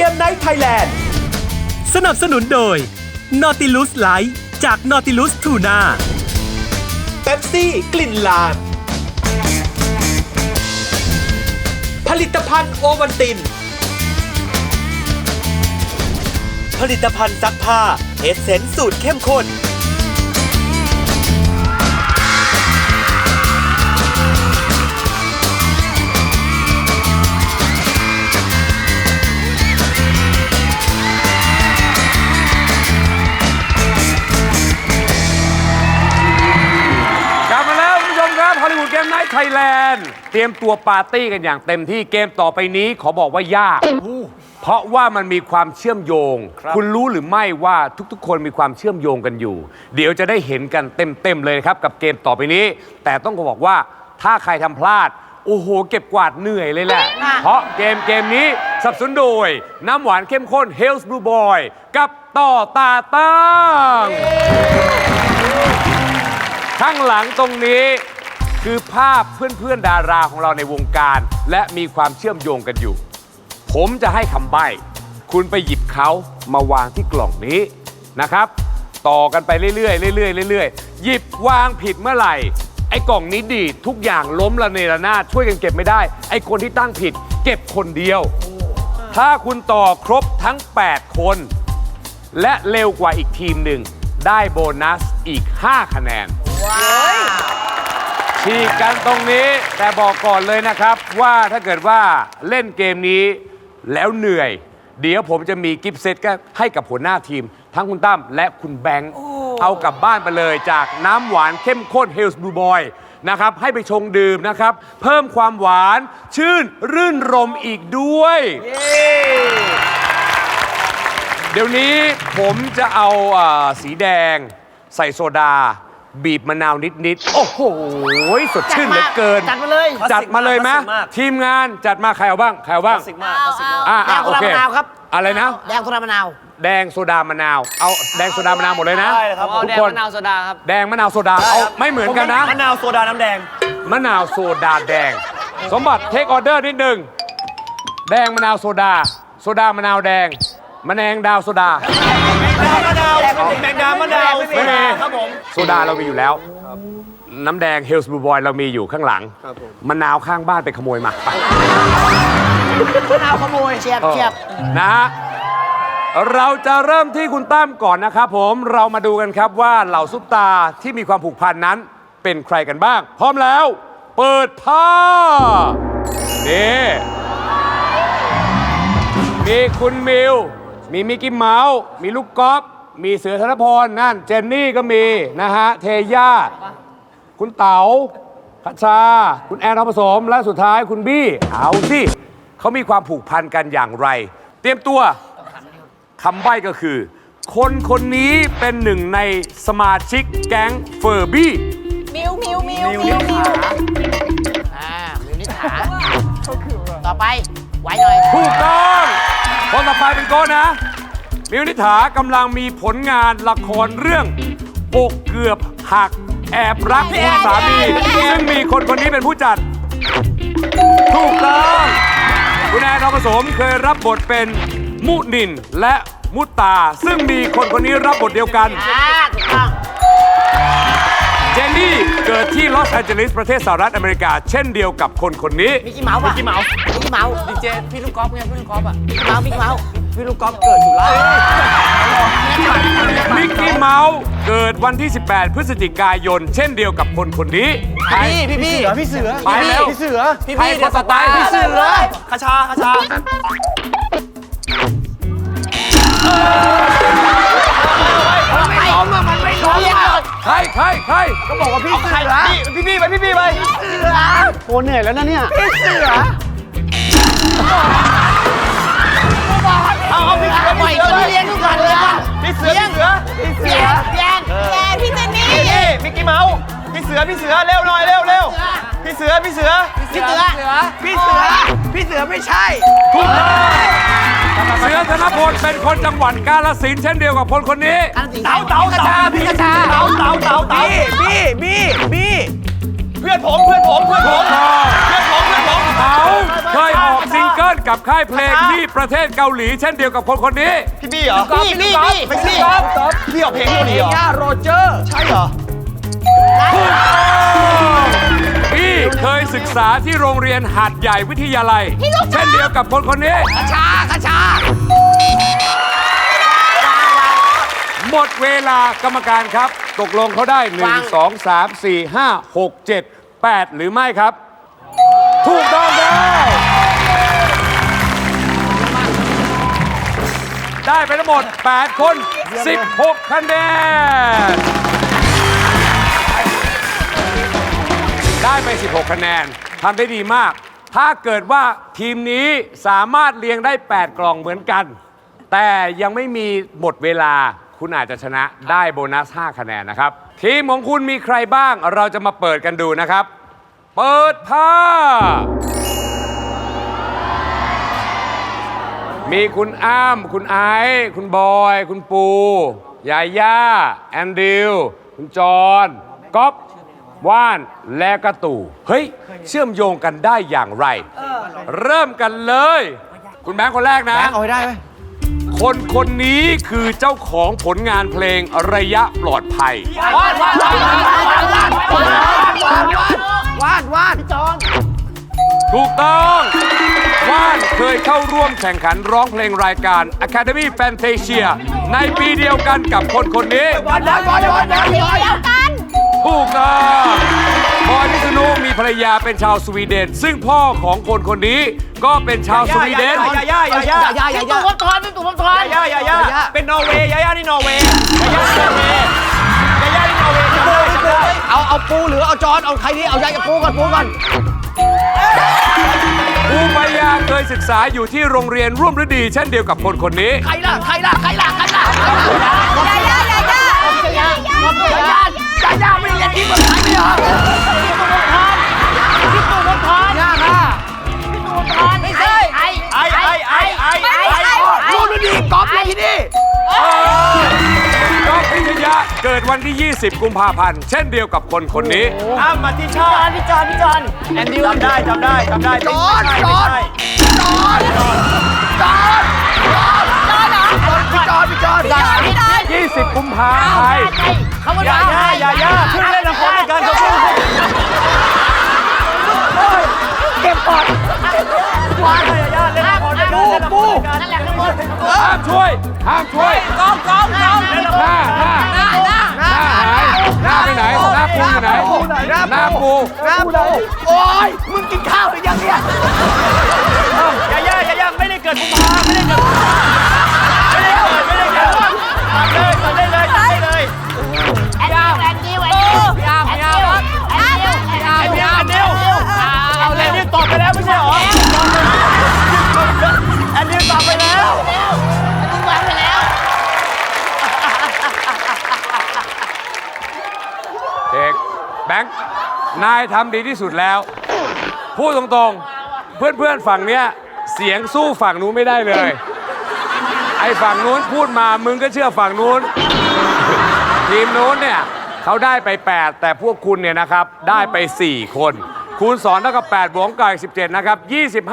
เกมไนท์ไทยแลนด์สนับสนุนโดย Nautilus Light จาก Nautilus Tuna เป๊ปซี่กลิ่นลาน ผลิตภัณฑ์โอวันติน ผลิตภัณฑ์ซักผ้าเอเซนสูตรเข้มข้น ไนท์ไทยแลนด์ เตรียมตัวปาร์ตี้กันอย่างเต็มที่เกมต่อไปนี้ขอบอกว่ายาก เพราะว่ามันมีความเชื่อมโยง คุณรู้หรือไม่ว่าทุกๆ คนมีความเชื่อมโยงกันอยู่ เดี๋ยวจะได้เห็นกันเต็มๆเลยนะครับ กับเกมต่อไปนี้ แต่ต้องบอกว่าถ้าใครทำพลาด โอ้โห เก็บกวาดเหนื่อยเลยแหละ เพราะเกมเกมนี้สนับสนุนโดย น้ำหวานเข้มข้น Hell's Blue Boy กับต่อตาตั้งข้างหลังตรงนี้ คือภาพเพื่อนๆดาราของเราในวงการ และมีความเชื่อมโยงกันอยู่ ผมจะให้คำใบ้คุณไปหยิบเขามาวางที่กล่องนี้นะครับ ต่อกันไปเรื่อยๆเรื่อยๆเรื่อยๆหยิบวางผิดเมื่อไหร่ ไอ้กล่องนี้ดีดทุกอย่างล้มละเนระนาดช่วยกันเก็บไม่ได้ ไอ้คนที่ตั้งผิด เก็บคนเดียว ถ้าคุณต่อครบทั้ง 8 คน และเร็วกว่าอีกทีมหนึ่ง ได้โบนัสอีก 5 คะแนน ฉีกกันตรงนี้แต่บอกก่อนเลยนะครับ ว่าถ้าเกิดว่าเล่นเกมนี้แล้วเหนื่อย เดี๋ยวผมจะมีกิฟต์เซตก็ให้กับหัวหน้าทีม ทั้งคุณตั้มและคุณแบงค์เอากลับบ้านไปเลยจากน้ำหวานเข้มข้น Hills Blue Boy นะครับ ให้ไปชงดื่มนะครับ เพิ่มความหวานชื่นรื่นรมอีกด้วย เดี๋ยวนี้ผมจะเอาอาสีแดง ใส่โซดา บีบมะนาวนิด ๆ โอ้โห สดชื่นเหลือเกิน จัดมาเลยจัดมาเลยไหมคลาสสิกมากทีมงานจัดมาใครเอาบ้างใครเอาบ้างสิกมากคลาสสิกมากอ่าแดงโซดามะนาวครับอะไรนะ แดงโซดามะนาว แดงโซดามะนาว เอาแดงโซดามะนาวหมดเลยนะได้เลยครับ ทุกคนมะนาวโซดาครับ แดงมะนาวโซดาเอาไม่เหมือนกันนะ มะนาวโซดาน้ำแดง มะนาวโซดาแดง สมบัติเทคออเดอร์นิดหนึ่งแดงมะนาวโซดา โซดามะนาวแดง มะแนงดาวโซดา มะนาวแมงดามะนาวไม่มีครับผมโซดาเรามีอยู่แล้ว น้ำแดง Hills Blue Boy เรามีอยู่ข้างหลังมะนาวข้างบ้านไปขโมยมาไปมะนาวขโมยเฉียบเฉียบนะฮะเราจะเริ่มที่คุณตั้มก่อนนะครับผมเรามาดูกันครับว่าเหล่าซุปตาที่มีความผูกพันนั้นเป็นใครกันบ้าง พร้อมแล้ว เปิดผ้านี่มีคุณมิว มีมิกกี้เมาส์มีลูกกอล์ฟมีเสือธนพรนั่น เจนนี่ก็มีนะฮะ เทย่า คุณเต๋าคัชชา คุณแอนทองผสม และสุดท้ายคุณบี้ เอาสิเขามีความผูกพันกันอย่างไร เตรียมตัวคำใบ้ก็คือ คนคนนี้เป็นหนึ่งในสมาชิกแก๊งเฟอร์บี้ มิวมิวมิวมิวมิวอ่ามิวนิษฐาต่อไป ไว้หน่อย ถูกต้อง คนต่อไปเป็นโก้นะ มิวนิษฐากำลังมีผลงานละครเรื่องอกเกือบหักแอบรักคุณสามี ซึ่งมีคนคนนี้เป็นผู้จัด ถูกต้องคุณแอนทองผสมเคยรับบทเป็นมุนินและมุตตา ซึ่งมีคนคนนี้รับบทเดียวกัน อ่าถูกต้อง ลอสแอนเจลิสประเทศสหรัฐอเมริกา เช่นเดียวกับคนคนนี้ มิกกี้เมาส์ป่ะมิกกี้เมาส์มิกกี้เมาส์ดีเจพี่ลูกกอล์ฟไงพี่ลูกกอล์ฟอะมิกกี้เมาส์มิกกี้เมาส์พี่ลูกกอล์ฟเกิดสุราษฎร์มิกกี้เมาส์เกิดวันที่ 18 พฤศจิกายน เช่นเดียวกับคนคนนี้ใครพี่พี่พี่พี่เสือไปแล้วพี่เสือพี่ใครพี่คนต่อไปพี่เสือคาชาคาชา ใครใครพี่เสือพี่พี่ไปพี่พี่ไปเสือโอ้เหนื่อยแล้วนะเนี่ยพี่เสือเอาเอาพี่เสือปล่อยตัวพี่เลี้ยงทุกคนเลยป่ะพี่เสือพี่เสือพี่เสือเพียงแกพี่เจนนี่นี่มิกกี้เมาส์พี่เสือพี่เสือเร็วหน่อยเร็วเร็วพี่เสือพี่เสือพี่เสือพี่เสือพี่เสือไม่ใช่ถูกต้อง เสือธนพลเป็นคนจังหวัดกาฬสินธุ์เช่นเดียวกับคนคนนี้ เต๋าเต๋าเต๋าพี่กระชาเต๋าเต๋าเต๋าเต๋าบี้บี้บี้เพื่อนผมเพื่อนผมเพื่อนผมเพื่อนผมเพื่อนผมเขาเคยออกซิงเกิลกับค่ายเพลงที่ประเทศเกาหลี เช่นเดียวกับคนคนนี้ พี่บี้เหรอพี่พี่พี่ไม่ใช่พี่เอาเพลงเกาหลีเหรอย่าโรเจอร์ใช่เหรอพี่เคยศึกษาที่โรงเรียนหาดใหญ่วิทยาลัย เช่นเดียวกับคนคนนี้กระชา หมดเวลากรรมการครับ ตกลงเขาได้ 1 2 3 4 5 6 7 8 หรือไม่ครับ ถูกต้องได้ได้ไปทั้งหมด 8 คน 16 คะแนน ได้ไป 16 คะแนนทำได้ดีมาก ถ้าเกิดว่าทีมนี้สามารถเรียงได้ 8 กล่องเหมือนกัน แต่ยังไม่มีหมดเวลา คุณอาจจะชนะได้โบนัส 5 คะแนนนะครับ ทีมของคุณมีใครบ้าง เราจะมาเปิดกันดูนะครับ เปิดผ้า มีคุณอ้าม คุณไอซ์คุณบอย คุณปู ยาย่า แอนดิว คุณจอนก๊อฟว่านและกระตู่เฮ้ย เชื่อมโยงกันได้อย่างไร เริ่มกันเลย คุณแบงค์คนแรกนะเอาให้ได้ไหม คนคนนี้คือเจ้าของผลงานเพลงระยะปลอดภัย วาดวาดวาดวาดวาดวาดพี่จอนถูกต้องว่านเคยเข้าร่วมแข่งขันร้องเพลงรายการ Academy Fantasia ในปีเดียวกันกับคนคนนี้ วาดวาดวาดวาดวาดเดียวกัน ถูกต้อง บอยพิษณุมีภรรยาเป็นชาวสวีเดน ซึ่งพ่อของคนคนนี้ก็เป็นชาวสวีเดน ยาย่ายาย่าอย่าอย่าอย่าตุ่มทอนเป็นตุ่มทอนยาย่ายาย่าเป็นนอร์เวย์ยาย่านี่นอร์เวย์ยาย่านอร์เวย์ยาย่านี่นอร์เวย์จำได้จำได้เอาเอาปูหรือเอาจอนเอาใครดีเอายายกับปูก่อนปูก่อนภูมิปัญญาเคยศึกษาอยู่ที่โรงเรียนร่วมฤดี เช่นเดียวกับคนคนนี้ ใครล่ะใครล่ะใครล่ะใครล่ะยายายายายายายาย ดวันที่ 20 กุมภาพันธ์ เช่นเดียวกับคนคนนี้ อ้ามมาที่ชาพี่จอนพี่จอนแอนดิวจำได้จำได้จำได้จอนจอนจอนจอนจอนพี่จอนพี่จอนพี่จอน20 กุมภาพันธ์เขาบอกยาว่าย่ายาย่าเพิ่งเล่นละครด้วยกันเขาเพิ่งเก็บก่อนยาย่าเล่นละครด้วยกันปูปูนั่นแหละข้างบนห้ามช่วยห้ามช่วยกองกองกองหน้าหน้าหน้า ไปไหนหน้าปูอยู่ไหนหน้าปูน้ำปูโอ้ยมึงกินข้าวหรือยังเนี่ยยาย่ายาย่าไม่ได้เกิดกุมภาไม่ได้เกิดกุมภาไม่ได้เกิดไม่ได้เกิดตัดเลยตัดได้เลยตัดได้เลยายทำดีที่สุดแล้ว พูดตรงๆ เพื่อนๆฝั่งเนี้ยเสียงสู้ฝั่งนู้นไม่ได้เลย ไอ้ฝั่งนู้นพูดมามึงก็เชื่อฝั่งนู้น ทีมนู้นเนี่ยเขาได้ไป 8 แต่พวกคุณเนี่ยนะครับได้ไป 4 คน คูณ2เท่ากับ8บวกกับอีก17 นะครับ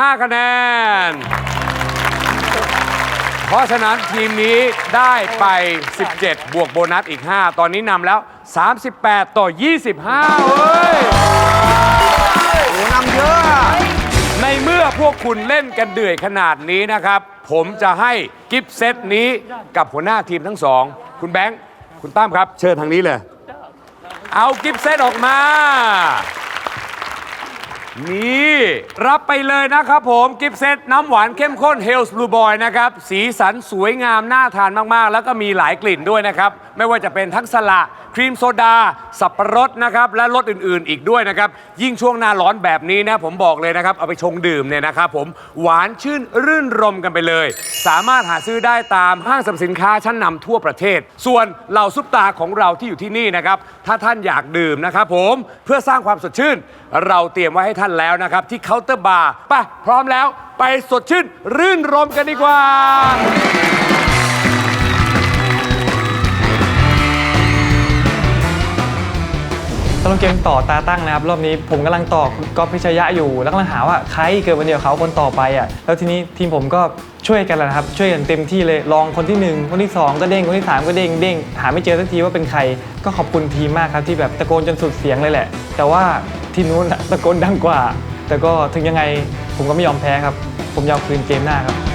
25 คะแนน เพราะฉะนั้นทีมนี้ได้ไป 17 บวกโบนัสอีก 5 ตอนนี้นำแล้ว 38 ต่อ 25เว้ย โอ้นำเยอะ ในเมื่อพวกคุณเล่นกันเดือยขนาดนี้นะครับ ผมจะให้กิฟต์เซตนี้กับหัวหน้าทีมทั้งสอง คุณแบงค์ คุณตั้มครับ เชิญทางนี้เลย เอากิฟต์เซตออกมา นี่รับไปเลยนะครับผมกิฟต์เซตน้ำหวานเข้มข้นเฮลส์บลูบอยนะครับ สีสันสวยงามน่าทานมากๆ แล้วก็มีหลายกลิ่นด้วยนะครับ ไม่ว่าจะเป็นทั้งสละครีมโซดา สับปะรดนะครับ และรสอื่นๆอีกด้วยนะครับ ยิ่งช่วงหน้าร้อนแบบนี้นะผมบอกเลยนะครับ เอาไปชงดื่มเนี่ยนะครับผมหวานชื่นรื่นรมกันไปเลย สามารถหาซื้อได้ตามห้างสรรพสินค้าชั้นนำทั่วประเทศ ส่วนเหล่าซุปตาของเราที่อยู่ที่นี่นะครับถ้าท่านอยากดื่มนะครับผมเพื่อสร้างความสดชื่น เราเตรียมไว้ให้ท่านแล้วนะครับ ที่เคาน์เตอร์บาร์ไปพร้อมแล้วไปสดชื่น รื่นรมกันดีกว่า ตลงเกมต่อตาตั้งนะครับ รอบนี้ผมกำลังต่อก๊อฟพิชยะอยู่ แล้วกำลังหาว่าใครเกิดวันเดียวเขาคนต่อไปอะแล้วทีนี้ทีมผมก็ช่วยกันแล้วนะครับช่วยกันเต็มที่เลยลองคนที่หนึ่งคนที่สองก็เด้งคนที่สามก็เด้งเด้งหาไม่เจอสักทีว่าเป็นใครก็ขอบคุณทีมมากครับที่แบบตะโกนจนสุดเสียงเลยแหละ แต่ว่าทีมนู้นตะโกนดังกว่า แต่ก็ถึงยังไงผมก็ไม่ยอมแพ้ครับ ผมยอมคืนเกมหน้าครับ